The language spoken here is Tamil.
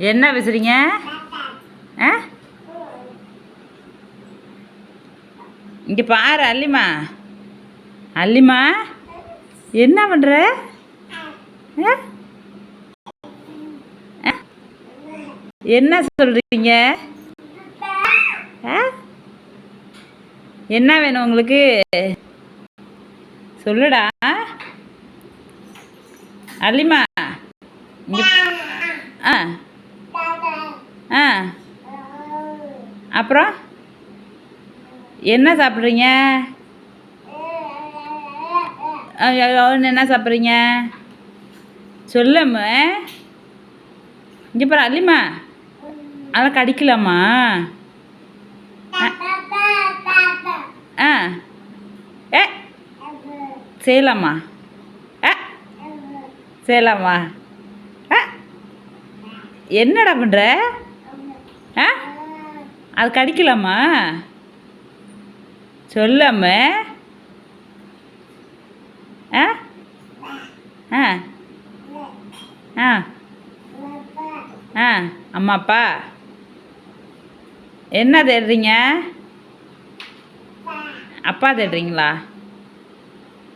என்ன பேசுறீங்க? ஆ? இங்கே பாரு அல்லிமா. அல்லிமா என்ன பண்ணுற ஆ? ஆ? என்ன சொல்கிறீங்க ஆ? என்ன வேணும் உங்களுக்கு? சொல்லுடா. அல்லிமா இங்க ஆ ஆ அப்புறம்? என்ன சாப்பிட்றீங்க? என்ன சாப்பிட்றீங்க? சொல்லம்மா. இங்கே பாரு அல்லிம்மா அதெல்லாம் கடிக்கலாமா? ஆ ஏ. செய்யலாமா? ஆ செய்யலாமா? ஆ என்னடா பண்ணுற ஆ அது கடிக்கலாமா? சொல்லாம. ஆ? ஆ. ஆ. ஆ அம்மா அப்பா. என்ன தேடுறீங்க? அப்பா தேடுறீங்களா?